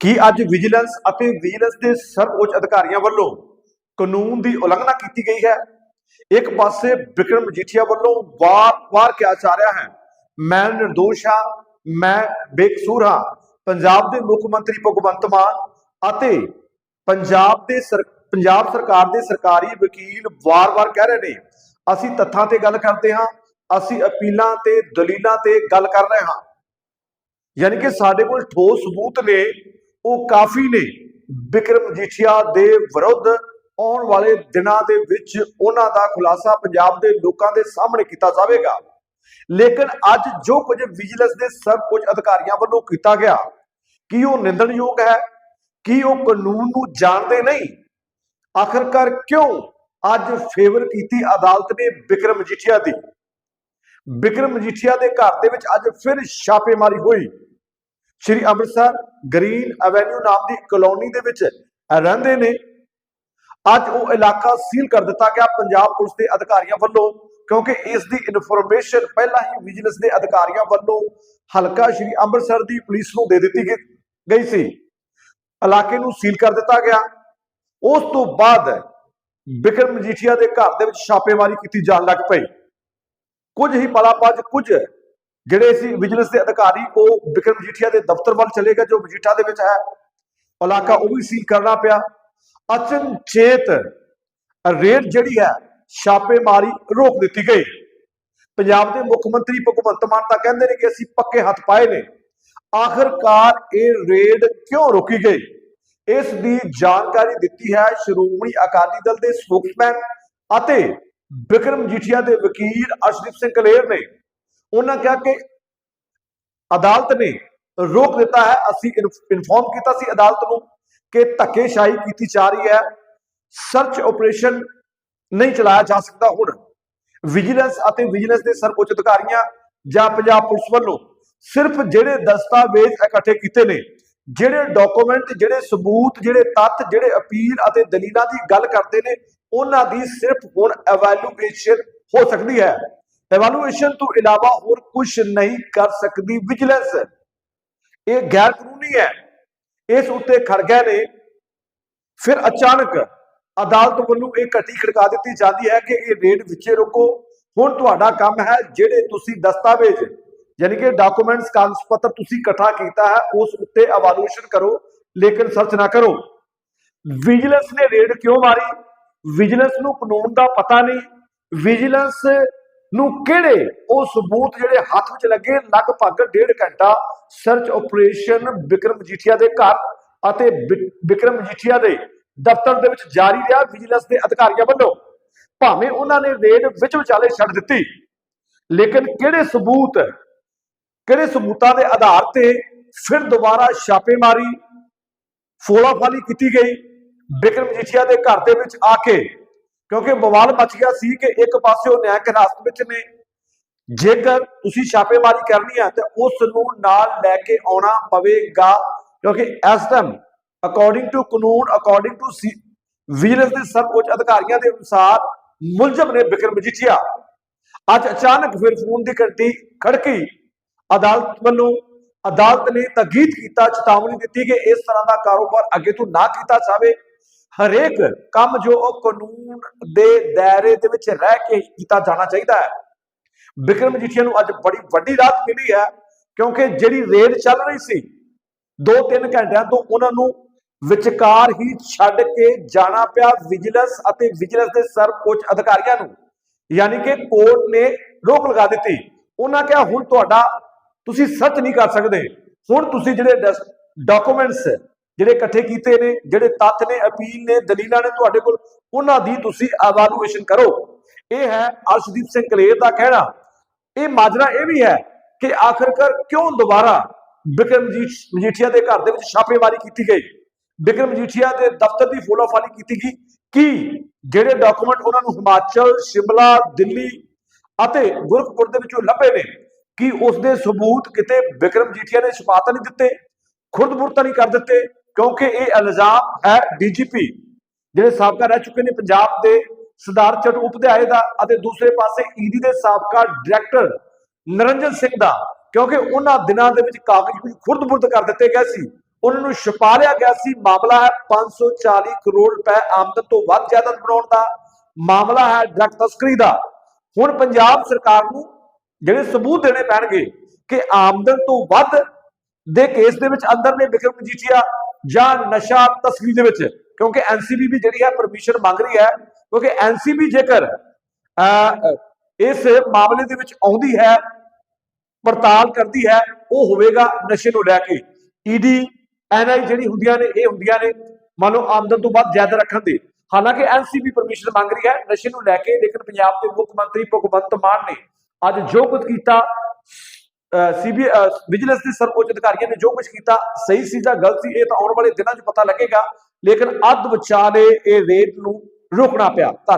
ਕੀ ਅੱਜ ਵਿਜੀਲੈਂਸ ਅਤੇ ਵਿਜੀਲੈਂਸ ਦੇ ਸਰਵਉੱਚ ਅਧਿਕਾਰੀਆਂ ਵੱਲੋਂ ਕਾਨੂੰਨ ਦੀ ਉਲੰਘਣਾ ਕੀਤੀ ਗਈ ਹੈ। ਇੱਕ ਪਾਸੇ ਵਿਕਰਮ ਮਜੀਠੀਆ ਵੱਲੋਂ ਵਾਰ-ਵਾਰ ਕਿਹਾ ਜਾ ਰਿਹਾ ਹੈ, ਮੈਂ ਨਿਰਦੋਸ਼ ਹਾਂ, ਮੈਂ ਬੇਕਸੂਰ ਹਾਂ। ਪੰਜਾਬ ਦੇ ਮੁੱਖ ਮੰਤਰੀ ਭਗਵੰਤ ਮਾਨ ਅਤੇ ਪੰਜਾਬ ਦੇ ਸਰ- ਪੰਜਾਬ ਸਰਕਾਰ ਦੇ ਸਰਕਾਰੀ ਵਕੀਲ ਵਾਰ-ਵਾਰ ਕਹਿ ਰਹੇ ਨੇ, ਅਸੀਂ ਤੱਥਾਂ ਤੇ ਗੱਲ ਕਰਦੇ ਹਾਂ, ਅਸੀਂ ਅਪੀਲਾਂ ਤੇ ਦਲੀਲਾਂ ਤੇ ਗੱਲ ਕਰ ਰਹੇ ਹਾਂ। ਯਾਨੀ ਕਿ ਸਾਡੇ ਕੋਲ ਠੋਸ ਸਬੂਤ ਨੇ ਉਹ ਕਾਫੀ ਨੇ। ਵਿਕਰਮ ਜੀਠੀਆ ਦੇ ਵਿਰੁੱਧ ਆਉਣ ਵਾਲੇ ਦਿਨਾਂ ਦੇ ਵਿੱਚ ਉਹਨਾਂ ਦਾ ਖੁਲਾਸਾ ਪੰਜਾਬ ਦੇ ਲੋਕਾਂ ਦੇ ਸਾਹਮਣੇ ਕੀਤਾ ਜਾਵੇਗਾ। ਲੇਕਿਨ ਅੱਜ ਜੋ ਕੁਝ ਵਿਜੀਲੈਂਸ ਦੇ ਸਭ ਕੁਝ ਅਧਿਕਾਰੀਆਂ ਵੱਲੋਂ ਕੀਤਾ ਗਿਆ, ਕੀ ਉਹ ਨਿੰਦਣਯੋਗ ਹੈ? ਕੀ ਉਹ ਕਾਨੂੰਨ ਨੂੰ ਜਾਣਦੇ ਨਹੀਂ? ਆਖਰਕਾਰ ਕਿਉਂ ਅੱਜ ਫੇਵਰ ਕੀਤੀ ਅਦਾਲਤ ਨੇ ਵਿਕਰਮ ਜੀਠੀਆ ਦੀ? ਵਿਕਰਮ ਮਜੀਠੀਆ ਦੇ ਘਰ ਦੇ ਵਿੱਚ ਅੱਜ ਫਿਰ ਛਾਪੇਮਾਰੀ ਹੋਈ। ਸ਼੍ਰੀ ਅੰਮ੍ਰਿਤਸਰ ਗ੍ਰੀਨ ਐਵੇਨਿਊ ਨਾਮ ਦੀ ਕਲੋਨੀ ਦੇ ਵਿੱਚ ਰਹਿੰਦੇ ਨੇ। ਅੱਜ ਉਹ ਇਲਾਕਾ ਸੀਲ ਕਰ ਦਿੱਤਾ ਗਿਆ ਪੰਜਾਬ ਪੁਲਿਸ ਦੇ ਅਧਿਕਾਰੀਆਂ ਵੱਲੋਂ, ਕਿਉਂਕਿ ਇਸ ਦੀ ਇਨਫੋਰਮੇਸ਼ਨ ਪਹਿਲਾਂ ਹੀ ਵਿਜੀਲੈਂਸ ਦੇ ਅਧਿਕਾਰੀਆਂ ਵੱਲੋਂ ਹਲਕਾ ਸ਼੍ਰੀ ਅੰਮ੍ਰਿਤਸਰ ਦੀ ਪੁਲਿਸ ਨੂੰ ਦੇ ਦਿੱਤੀ ਗ- ਗਈ ਸੀ। ਇਲਾਕੇ ਨੂੰ ਸੀਲ ਕਰ ਦਿੱਤਾ ਗਿਆ। ਉਸ ਤੋਂ ਬਾਅਦ ਬਿਕਰਮ ਮਜੀਠੀਆ ਦੇ ਘਰ ਦੇ ਵਿੱਚ ਛਾਪੇਮਾਰੀ ਕੀਤੀ ਜਾਣ ਲੱਗ ਪਈ। ਕੁਝ ਹੀ ਪਲਾਪਾਜ ਬਾਅਦ ਕੁਝ ਜਿਹੜੇ ਸੀ ਵਿਜੀਲੈਂਸ ਦੇ ਅਧਿਕਾਰੀ, ਉਹ ਵਿਕਰਮ ਮਜੀਠੀਆ ਦੇ ਦਫ਼ਤਰ ਵੱਲ ਚਲੇ ਗਏ, ਜੋ ਮਜੀਠਾ ਦੇ ਵਿੱਚ ਹੈ। ਇਲਾਕਾ ਉਹ ਵੀ ਸੀਲ ਕਰਨਾ ਪਿਆ। ਅਚਨਚੇਤ ਰੇਡ ਜਿਹੜੀ ਹੈ, ਛਾਪੇਮਾਰੀ ਰੋਕ ਦਿੱਤੀ ਗਈ। ਪੰਜਾਬ ਦੇ ਮੁੱਖ ਮੰਤਰੀ ਭਗਵੰਤ ਮਾਨ ਤਾਂ ਕਹਿੰਦੇ ਨੇ ਕਿ ਅਸੀਂ ਪੱਕੇ ਹੱਥ ਪਾਏ ਨੇ। ਆਖਰਕਾਰ ਇਹ ਰੇਡ ਕਿਉਂ ਰੋਕੀ ਗਈ? ਇਸ ਦੀ ਜਾਣਕਾਰੀ ਦਿੱਤੀ ਹੈ ਸ਼੍ਰੋਮਣੀ ਅਕਾਲੀ ਦਲ ਦੇ ਸਪੋਕਸਮੈਨ ਅਤੇ ਵਿਕਰਮ ਜੀਠੀਆ ਦੇ ਵਕੀਲ ਅਰਸ਼ਦੀਪ ਸਿੰਘ ਕਲੇਰ ਨੇ। ਉਹਨਾਂ ਕਿਹਾ ਕਿ ਅਦਾਲਤ ਨੇ ਰੋਕ ਦਿੱਤਾ ਹੈ, ਅਸੀਂ ਇਨਫੋਰਮ ਕੀਤਾ ਸੀ ਅਦਾਲਤ ਨੂੰ ਕਿ ਧੱਕੇਸ਼ਾਹੀ ਕੀਤੀ ਜਾ ਰਹੀ ਹੈ ਸਰਚ ਆਪਰੇਸ਼ਨ ਨਹੀਂ ਚਲਾਇਆ ਜਾ ਸਕਦਾ ਹੁਣ। ਵਿਜੀਲੈਂਸ ਅਤੇ ਵਿਜੀਲੈਂਸ ਦੇ ਸਰਵਉੱਚ ਅਧਿਕਾਰੀਆਂ ਜਾਂ ਪੰਜਾਬ ਪੁਲਿਸ ਵੱਲੋਂ ਸਿਰਫ ਜਿਹੜੇ ਦਸਤਾਵੇਜ਼ ਇਕੱਠੇ ਕੀਤੇ ਨੇ, ਜਿਹੜੇ ਡਾਕੂਮੈਂਟ ਜਿਹੜੇ ਸਬੂਤ, ਜਿਹੜੇ ਤੱਥ, ਜਿਹੜੇ ਅਪੀਲ ਅਤੇ ਦਲੀਲਾਂ ਦੀ ਗੱਲ ਕਰਦੇ ਨੇ, ਉਹਨਾਂ ਦੀ ਸਿਰਫ ਹੁਣ ਐਵੈਲੂਏਸ਼ਨ ਹੋ ਸਕਦੀ ਹੈ। ਐਵੈਲੂਏਸ਼ਨ ਤੋਂ ਇਲਾਵਾ ਹੋਰ ਕੁਝ ਨਹੀਂ ਕਰ ਸਕਦੀ ਵਿਜੀਲੈਂਸ। ਇਹ ਗੈਰ ਕਾਨੂੰਨੀ ਹੈ। ਇਸ ਉੱਤੇ ਖੜ ਨੇ। ਫਿਰ ਅਚਾਨਕ ਅਦਾਲਤ ਵੱਲੋਂ ਇਹ ਘਟੀ ਖੜਕਾ ਦਿੱਤੀ ਜਾਂਦੀ ਹੈ ਕਿ ਇਹ ਰੇਡ ਵਿੱਚੇ ਰੋਕੋ। ਹੁਣ ਤੁਹਾਡਾ ਕੰਮ ਹੈ ਜਿਹੜੇ ਤੁਸੀਂ ਦਸਤਾਵੇਜ਼, ਯਾਨੀ ਕਿ ਡਾਕੂਮੈਂਟਸ ਕਾਗਜ਼ ਪੱਤਰ ਤੁਸੀਂ ਇਕੱਠਾ ਕੀਤਾ ਹੈ, ਉਸ ਉੱਤੇ ਐਵੈਲੂਏਸ਼ਨ ਕਰੋ, ਲੇਕਿਨ ਸਰਚ ਨਾ ਕਰੋ। ਵਿਜੀਲੈਂਸ ਨੇ ਰੇਡ ਕਿਉਂ ਮਾਰੀ? ਵਿਜੀਲੈਂਸ ਨੂੰ ਕਾਨੂੰਨ ਦਾ ਪਤਾ ਨਹੀਂ। ਵਿਜੀਲੈਂਸ ਨੂੰ ਕਿਹੜੇ ਉਹ ਸਬੂਤ ਜਿਹੜੇ ਹੱਥ ਵਿੱਚ ਲੱਗੇ ਲਗਭਗ ਡੇਢ ਘੰਟਾ ਸਰਚ ਆਪਰੇਸ਼ਨ ਵਿਕਰਮ ਜੀਠੀਆ ਦੇ ਘਰ ਅਤੇ ਵਿਕਰਮ ਜੀਠੀਆ ਦੇ ਦਫ਼ਤਰ ਦੇ ਵਿੱਚ ਜਾਰੀ ਰਿਹਾ ਵਿਜੀਲੈਂਸ ਦੇ ਅਧਿਕਾਰੀਆਂ ਵੱਲੋਂ। ਭਾਵੇਂ ਉਹਨਾਂ ਨੇ ਰੇਡ ਵਿੱਚ ਵਿਚਾਲੇ ਛੱਡ ਦਿੱਤੀ, ਲੇਕਿਨ ਕਿਹੜੇ ਸਬੂਤ, ਕਿਹੜੇ ਸਬੂਤਾਂ ਦੇ ਆਧਾਰ ਤੇ ਫਿਰ ਦੁਬਾਰਾ ਛਾਪੇਮਾਰੀ, ਫੋਲਾਫਾਲੀ ਕੀਤੀ ਗਈ ਵਿਕਰਮ ਜੀਠੀਆ ਦੇ ਘਰ ਦੇ ਵਿੱਚ ਆ ਕੇ ਕਿਉਂਕਿ ਬਵਾਲ ਮਚ ਗਿਆ ਸੀ ਕਿ ਇੱਕ ਪਾਸੇ ਉਹ ਨਿਆਂ ਹਿਰਾਸਤ ਵਿੱਚ ਨੇ। ਜੇਕਰ ਤੁਸੀਂ ਛਾਪੇਮਾਰੀ ਕਰਨੀ ਹੈ ਤੇ ਉਸ ਨੂੰ ਨਾਲ ਲੈ ਕੇ ਆਉਣਾ ਪਵੇਗਾ। ਕਿਉਂਕਿ ਇਸ ਟਾਈਮ ਅਕੋਰਡਿੰਗ ਟੂ ਕਾਨੂੰਨ ਅਕੋਰਡਿੰਗ ਟੂ ਵਿਜੀਲੈਂਸ ਦੇ ਸਰਵਉੱਚ ਅਧਿਕਾਰੀਆਂ ਦੇ ਅਨੁਸਾਰ ਮੁਲਜ਼ਮ ਨੇ ਵਿਕਰਮ ਮਜੀਠੀਆ ਅੱਜ ਅਚਾਨਕ ਫਿਰ ਫੋਨ ਦੀ ਘੰਟੀ ਖੜਕੀ। ਅਦਾਲਤ ਵੱਲੋਂ ਅਦਾਲਤ ਨੇ ਤਾਕੀਦ ਕੀਤਾ, ਚੇਤਾਵਨੀ ਦਿੱਤੀ ਕਿ ਇਸ ਤਰ੍ਹਾਂ ਦਾ ਕਾਰੋਬਾਰ ਅੱਗੇ ਤੋਂ ਨਾ ਕੀਤਾ ਜਾਵੇ। ਹਰੇਕ ਕੰਮ ਜੋ ਉਹ ਕਾਨੂੰਨ ਦੇ ਦਾਇਰੇ ਦੇ ਵਿੱਚ ਰਹਿ ਕੇ ਕੀਤਾ ਜਾਣਾ ਚਾਹੀਦਾ ਹੈ। ਵਿਕਰਮ ਮਜੀਠੀਆ ਨੂੰ ਅੱਜ ਬੜੀ ਵੱਡੀ ਰਾਹਤ ਮਿਲੀ ਹੈ, ਕਿਉਂਕਿ ਜਿਹੜੀ ਰੇਡ ਚੱਲ ਰਹੀ ਸੀ 2-3 ਘੰਟਿਆਂ ਤੋਂ ਉਹਨਾਂ ਨੂੰ ਵਿਚਕਾਰ ਹੀ ਛੱਡ ਕੇ ਜਾਣਾ ਪਿਆ ਵਿਜੀਲੈਂਸ ਅਤੇ ਵਿਜੀਲੈਂਸ ਦੇ ਸਰਵਉੱਚ ਅਧਿਕਾਰੀਆਂ ਨੂੰ। ਯਾਨੀ ਕਿ ਕੋਰਟ ਨੇ ਰੋਕ ਲਗਾ ਦਿੱਤੀ। ਉਹਨਾਂ ਕਿਹਾ, ਹੁਣ ਤੁਹਾਡਾ ਤੁਸੀਂ ਸੱਚ ਨਹੀਂ ਕਰ ਸਕਦੇ। ਹੁਣ ਤੁਸੀਂ ਜਿਹੜੇ ਡਾਕੂਮੈਂਟਸ ਜਿਹੜੇ ਇਕੱਠੇ ਕੀਤੇ ਨੇ, ਜਿਹੜੇ ਤੱਥ ਨੇ, ਅਪੀਲ ਨੇ, ਦਲੀਲਾਂ ਨੇ ਤੁਹਾਡੇ ਕੋਲ, ਉਹਨਾਂ ਦੀ ਤੁਸੀਂ ਐਵਾਲੂਏਸ਼ਨ ਕਰੋ। ਇਹ ਹੈ ਅਰਸ਼ਦੀਪ ਸਿੰਘ ਕਲੇਰ ਦਾ ਕਹਿਣਾ। ਇਹ ਮਾਜਰਾ ਇਹ ਵੀ ਹੈ ਕਿ ਆਖਰਕਾਰ ਕਿਉਂ ਦੁਬਾਰਾ ਬਿਕਰਮ ਮਜੀਠੀਆ ਦੇ ਘਰ ਦੇ ਵਿੱਚ ਛਾਪੇਮਾਰੀ ਕੀਤੀ ਗਈ? ਬਿਕਰਮ ਮਜੀਠੀਆ ਦੇ ਦਫ਼ਤਰ ਦੀ ਫੋਲੋਫਾਲੀ ਕੀਤੀ ਗਈ। ਕਿ ਜਿਹੜੇ ਡਾਕੂਮੈਂਟ ਉਹਨਾਂ ਨੂੰ ਹਿਮਾਚਲ, ਸ਼ਿਮਲਾ, ਦਿੱਲੀ ਅਤੇ ਗੁਰਖਪੁਰ ਦੇ ਵਿੱਚੋਂ ਲੱਭੇ ਨੇ, ਕਿ ਉਸ ਦੇ ਸਬੂਤ ਕਿਤੇ ਬਿਕਰਮ ਜੀਠੀਆ ਨੇ ਛਪਾਤਾ ਨਹੀਂ ਦਿੱਤੇ? ਖੁਰਦ ਨਹੀਂ ਕਰ ਦਿੱਤੇ? ਕਿਉਂਕਿ ਇਹ ਇਲਜ਼ਾਮ ਹੈ ਡੀਜੀਪੀ, ਜਿਹੜੇ ਸਾਬਕਾ ਰਹਿ ਚੁੱਕੇ ਨੇ ਪੰਜਾਬ ਦੇ ਸਰਦਾਰ ਚਟ ਉਪਧਿਆਏ ਦਾ ਅਤੇ ਦੂਸਰੇ ਪਾਸੇ ਈਡੀ ਦੇ ਸਾਬਕਾ ਡਾਇਰੈਕਟਰ ਨਰਿੰਜਨ ਸਿੰਘ ਦਾ, ਕਿਉਂਕਿ ਉਹਨਾਂ ਦਿਨਾਂ ਦੇ ਵਿੱਚ ਕਾਗਜ਼ ਕੁਝ ਖੁਰਦ-ਬੁਰਦ ਕਰ ਦਿੱਤੇ ਗਏ ਸੀ। ਉਹਨਾਂ ਨੂੰ ਛੁਪਾ ਲਿਆ ਗਿਆ ਸੀ। ਮਾਮਲਾ ਹੈ 540 ਕਰੋੜ ਰੁਪਏ ਆਮਦਨ ਤੋਂ ਵੱਧ ਜਾਇਦਾਦ ਬਣਾਉਣ ਦਾ। ਮਾਮਲਾ ਹੈ ਡਰਗ ਤਸਕਰੀ ਦਾ। ਹੁਣ ਪੰਜਾਬ ਸਰਕਾਰ ਨੂੰ ਜਿਹੜੇ ਸਬੂਤ ਦੇਣੇ ਪੈਣਗੇ ਕਿ ਆਮਦਨ ਤੋਂ ਵੱਧ ਦੇ ਕੇਸ ਦੇ ਵਿੱਚ ਅੰਦਰ ਨੇ ਵਿਕਰਮ ਮਜੀਠੀਆ ਜਾਂ ਨਸ਼ਾ ਤਸਕਰੀ ਦੇ ਵਿੱਚ, ਕਿਉਂਕਿ ਐਨਸੀਬੀ ਵੀ ਜਿਹੜੀ ਹੈ ਪਰਮਿਸ਼ਨ ਮੰਗ ਰਹੀ ਹੈ, ਕਿਉਂਕਿ ਐਨਸੀਬੀ ਜੇਕਰ ਇਸ ਮਾਮਲੇ ਦੇ ਵਿੱਚ ਆਉਂਦੀ ਹੈ, ਪੜਤਾਲ ਕਰਦੀ ਹੈ, ਉਹ ਹੋਵੇਗਾ ਨਸ਼ੇ ਨੂੰ ਲੈ ਕੇ। ਈਡੀ ਐਨਆਈ ਜਿਹੜੀ ਹੁੰਦੀਆਂ ਨੇ, ਇਹ ਹੁੰਦੀਆਂ ਨੇ, ਮੰਨ ਲਓ ਆਮਦਨ ਤੋਂ ਵੱਧ ਜ਼ਿਆਦਾ ਰੱਖਣ ਦੇ। ਹਾਲਾਂਕਿ ਐਨਸੀਬੀ ਪਰਮਿਸ਼ਨ ਮੰਗ ਰਹੀ ਹੈ ਨਸ਼ੇ ਨੂੰ ਲੈ ਕੇ, ਲੇਕਿਨ ਪੰਜਾਬ ਦੇ ਮੁੱਖ ਮੰਤਰੀ ਭਗਵੰਤ ਮਾਨ ਨੇ ਅੱਜ ਜੋ ਕੁਝ ਕੀਤਾ ਸੀਬੀ ਵਿਜੀਲੈਂਸ ਦੇ ਸਰਵਉੱਚ ਅਧਿਕਾਰੀਆਂ ਨੇ ਜੋ ਕੁਝ ਕੀਤਾ, ਸਹੀ ਸੀ ਜਾਂ ਗਲਤ ਸੀ, ਇਹ ਤਾਂ ਆਉਣ ਵਾਲੇ ਦਿਨਾਂ 'ਚ ਪਤਾ ਲੱਗੇਗਾ। ਲੇਕਿਨ ਅੱਧ ਵਿਚਾਲੇ ਇਹ ਰੇਟ ਨੂੰ ਰੋਕਣਾ ਪਿਆ। ਧੰਨਵਾਦ।